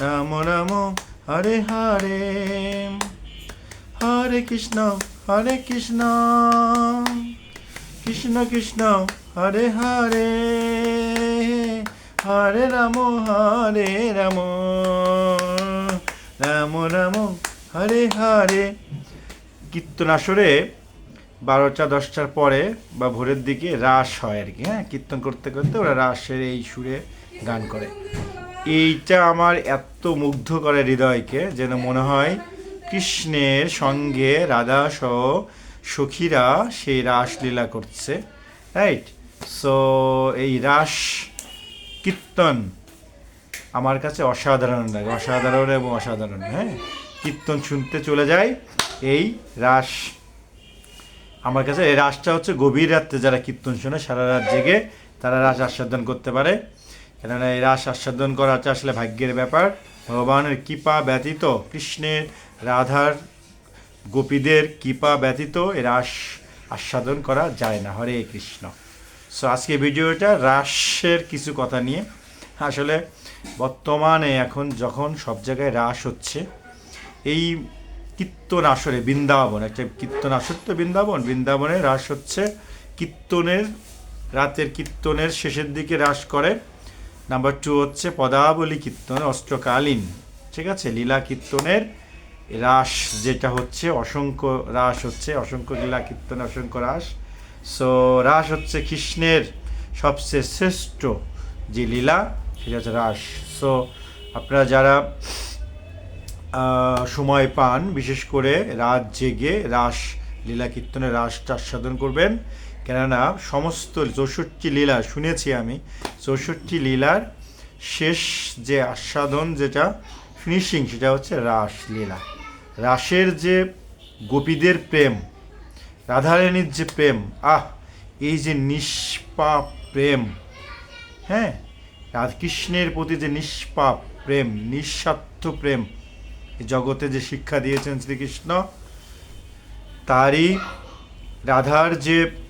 রাম রাম হরে হরে হরে কৃষ্ণ হরে কৃষ্ণ কৃষ্ণ কৃষ্ণ হরে হরে হরে রাম হরে রাম রাম রাম হরে হরে কীর্তন আসরে বারোটা, দশটার পরে বা ভোরের দিকে রাস হয় আর কি হ্যাঁ? কীর্তন করতে করতে ওরা রাসের এই সুরে গান করে। এইটা আমার এত মুগ্ধ করে হৃদয়কে যেন মনে হয় কৃষ্ণের সঙ্গে রাধা সহ সখীরা সেই রাসলীলা করছে রাইট সো এই রাস কীর্তন আমার কাছে অসাধারণ লাগে, অসাধারণ এবং অসাধারণ হ্যাঁ? কীর্তন শুনতে চলে যায় এই রাস আমার কাছে, এই রাসটা হচ্ছে গভীর রাত্রে যারা কীর্তন শোনে, সারা রাত জেগে তারা রাস আস্বাদন করতে পারে। কেননা এই আস্বাদন করা আসলে ভাগ্যের ব্যাপার। ভগবানের কৃপা ব্যতীত, কৃষ্ণের, রাধার, গোপীদের কৃপা ব্যতীত এই রাস আস্বাদন করা যায় না। হরে কৃষ্ণ। সো আজকে ভিডিওটা রাসের কিছু কথা নিয়ে। আসলে বর্তমানে এখন যখন সব জায়গায় রাস হচ্ছে, এই কীর্তন আসরে বৃন্দাবন, একটা কীর্তন আসর তো বৃন্দাবন, বৃন্দাবনে রাস হচ্ছে। কীর্তনের, রাতের কীর্তনের শেষের দিকে রাস করে। নাম্বার টু হচ্ছে পদাবলী কীর্তন অষ্টকালীন ঠিক আছে? লীলা কীর্তনের রাস, যেটা হচ্ছে অসংখ্য রাস হচ্ছে, অসংখ্য লীলা কীর্তন অসংখ্য রাস। সো রাস হচ্ছে কৃষ্ণের সবচেয়ে শ্রেষ্ঠ যে লীলা, সেটা হচ্ছে রাস। সো আপনারা যারা সময় পান, বিশেষ করে রাত জেগে রাস, লীলা কীর্তনে রাসটা আস্বাদন করবেন। কেননা সমস্ত চৌষট্টি লীলা শুনেছি আমি, চৌষট্টি লীলার শেষ যে আস্বাদন যেটা ফিনিশিং সেটা হচ্ছে রাস লীলা। রাসের যে গোপীদের প্রেম, রাধারানীর যে প্রেম, আহ, এই যে নিষ্পাপ প্রেম হ্যাঁ? রাধকৃষ্ণের প্রতি যে নিষ্পাপ প্রেম, নিঃস্বার্থ প্রেম জগতে যে শিক্ষা দিয়েছেন শ্রীকৃষ্ণ, তারই রাধার যে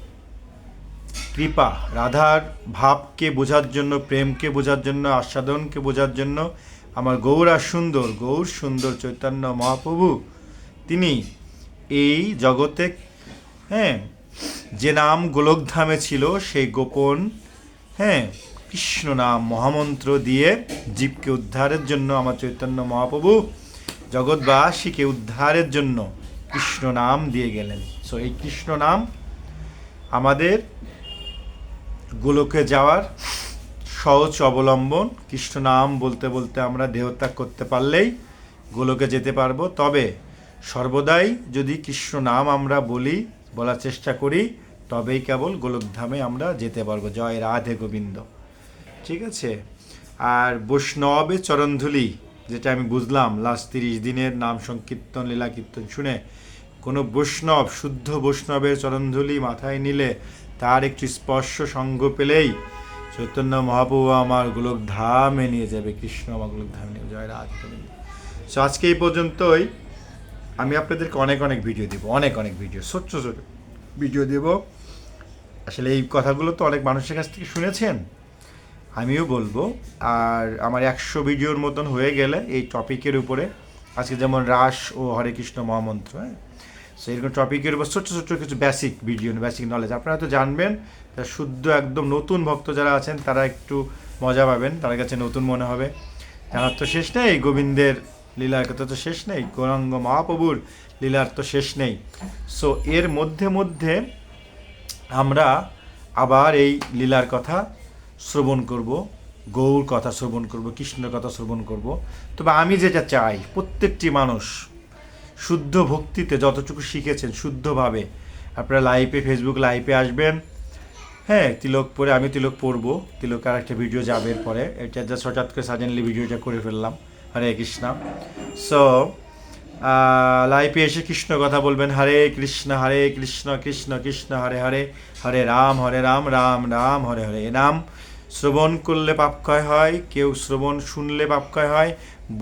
কৃপা, রাধার ভাবকে বোঝার জন্য, প্রেমকে বোঝার জন্য, আস্বাদনকে বোঝার জন্য আমার গৌরা সুন্দর, গৌর সুন্দর চৈতন্য মহাপ্রভু, তিনি এই জগতে হ্যাঁ যে নাম গোলকধামে ছিল, সেই গোপন হ্যাঁ কৃষ্ণ নাম মহামন্ত্র দিয়ে জীবকে উদ্ধারের জন্য আমার চৈতন্য মহাপ্রভু জগৎবাসীকে উদ্ধারের জন্য কৃষ্ণ নাম দিয়ে গেলেন। সো এই কৃষ্ণ নাম আমাদের গোলকে যাওয়ার সহজ অবলম্বন, কৃষ্ণ নাম বলতে বলতে আমরা দেহত্যাগ করতে পারলেই গোলকে যেতে পারব। তবে সর্বদাই যদি কৃষ্ণ নাম আমরা বলি, বলার চেষ্টা করি, তবেই কেবল গোলকধামে আমরা যেতে পারব। জয় রাধে গোবিন্দ। ঠিক আছে? আর বৈষ্ণবে চরণধুলি, যেটা আমি বুঝলাম লাস্ট তিরিশ দিনের নাম সংকীর্তন, লীলা কীর্তন শুনে কোনো বৈষ্ণব, শুদ্ধ বৈষ্ণবের চরণধুলি মাথায় নিলে তার একটি স্পর্শ সঙ্গ পেলেই চৈতন্য মহাপ্রভু আমার গোলক ধামে নিয়ে যাবে, কৃষ্ণ আমার গোলক ধামে নিয়ে। জয় গোবিন্দ সো আজকে এই পর্যন্তই। আমি আপনাদেরকে অনেক অনেক ভিডিও দেবো, অনেক অনেক ভিডিও ছোট্ট ছোট ভিডিও দেব। আসলে এই কথাগুলো তো অনেক মানুষের কাছ থেকে শুনেছেন। আমিও বলব, আর আমার একশো ভিডিওর মতন হয়ে গেলে এই টপিকের উপরে আজকে যেমন রাস ও হরে কৃষ্ণ মহামন্ত্র হ্যাঁ? সো এরকম টপিকের উপর ছোট্ট ছোট্ট কিছু বেসিক ভিডিও বেসিক নলেজ আপনারা তো জানবেন, তা শুদ্ধ একদম নতুন ভক্ত যারা আছেন, তারা একটু মজা পাবেন তার কাছে নতুন মনে হবে। জানার তো শেষ নেই, গোবিন্দের লীলার কথা তো শেষ নেই, গৌরাঙ্গ মহাপ্রভুর লীলার তো শেষ নেই। সো এর মধ্যে মধ্যে আমরা আবার এই লীলার কথা শ্রবণ করব, গৌর কথা শ্রবণ করব, কৃষ্ণের কথা শ্রবণ করব। তবে আমি যেটা চাই, প্রত্যেকটি মানুষ শুদ্ধ ভক্তিতে যতটুকু শিখেছেন, শুদ্ধভাবে। আপনারা লাইভে ফেসবুক লাইভে আসবেন। হ্যাঁ তিলক পরে আমি তিলক পরবো। তিলক আর একটা ভিডিও যাবে পরে এটা জাস্ট হঠাৎ করে সাজেনলি ভিডিওটা করে ফেললাম। হরে কৃষ্ণ। সো লাইফে এসে কৃষ্ণ কথা বলবেন। হরে কৃষ্ণ হরে কৃষ্ণ কৃষ্ণ কৃষ্ণ, হরে হরে হরে রাম হরে রাম রাম রাম, হরে হরে এ নাম শ্রবণ করলে পাপক্ষয় হয়। কেউ শ্রবণ শুনলে পাপক্ষয় হয়।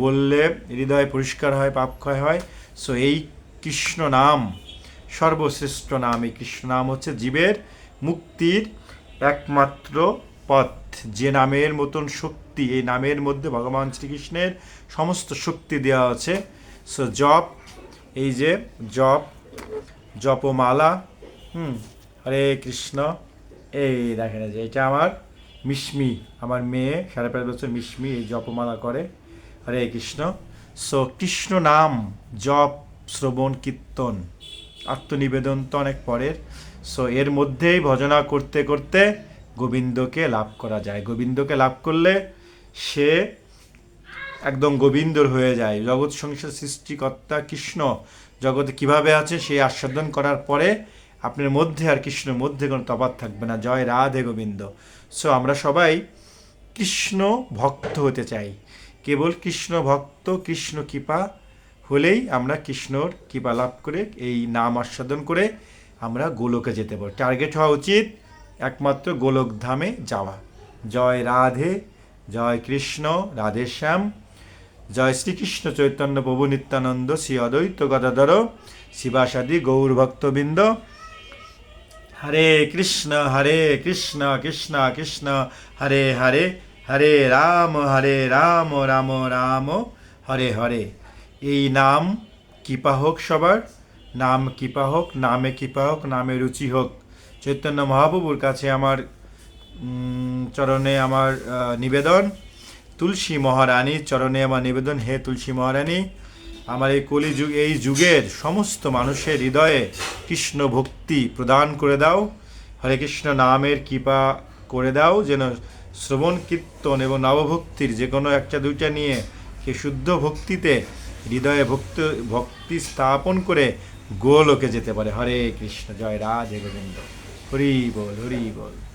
বললে হৃদয় পরিষ্কার হয় পাপক্ষয় হয়। সো এই কৃষ্ণ নাম, সর্বশ্রেষ্ঠ নাম, এই কৃষ্ণ নাম হচ্ছে জীবের মুক্তির একমাত্র পথ। যে নামের মতন শক্তি, এই নামের মধ্যে ভগবান শ্রীকৃষ্ণের সমস্ত শক্তি দেওয়া আছে। সো জপ, এই যে জপ, জপমালা, হুম, হরে কৃষ্ণ, এই দেখেন যে, এটা আমার মিশমি, আমার মেয়ে, সাড়ে পাঁচ বছর মিশমি এই জপমালা করে। হরে কৃষ্ণ। সো কৃষ্ণ নাম জপ শ্রবণ কীর্তন আত্মনিবেদন তো অনেক পরের সো এর মধ্যেই ভজনা করতে করতে গোবিন্দকে লাভ করা যায় গোবিন্দকে লাভ করলে সে একদম গোবিন্দর হয়ে যায় জগৎ সংসার সৃষ্টিকর্তা কৃষ্ণ জগতে কীভাবে আছে সেই আস্বাদন করার পরে আপনার মধ্যে আর কৃষ্ণের মধ্যে কোনো তফাৎ থাকবে না জয় রাধে গোবিন্দ সো আমরা সবাই কৃষ্ণ ভক্ত হতে চাই কেবল কৃষ্ণ ভক্ত, কৃষ্ণ কৃপা হলেই আমরা কৃষ্ণর কৃপা লাভ করে, এই নাম আস্বাদন করে আমরা গোলকে যেতে পারি টার্গেট হওয়া উচিত একমাত্র গোলক ধামে যাওয়া। জয় রাধে, জয় কৃষ্ণ, রাধে শ্যাম। জয় শ্রীকৃষ্ণ চৈতন্য প্রভু নিত্যানন্দ, শ্রী অদ্বৈত গদাধর, শিবাসাদি গৌর ভক্তবৃন্দ। হরে কৃষ্ণ হরে কৃষ্ণ কৃষ্ণ কৃষ্ণ, হরে হরে। হরে রাম হরে রাম রাম রাম, হরে হরে। এই নাম কৃপা হোক সবার, নাম কৃপা হোক, নামে কৃপা হোক, নামে রুচি হোক। চৈতন্য মহাপ্রভুর কাছে আমার চরণে আমার নিবেদন। তুলসী মহারানীর চরণে আমার নিবেদন। হে তুলসী মহারানী, আমার এই কলিযুগ, এই যুগের সমস্ত মানুষের হৃদয়ে কৃষ্ণ ভক্তি প্রদান করে দাও। হরে কৃষ্ণ, নামের কৃপা করে দাও, যেন শ্রবণ কীর্তন এবং নবভক্তির যে কোনো একটা দুইটা নিয়ে সে শুদ্ধ ভক্তিতে, হৃদয়ে ভক্ত, ভক্তি স্থাপন করে গোলোকে যেতে পারে। হরে কৃষ্ণ, জয় রাধে গোবিন্দ। হরি বল হরি বল।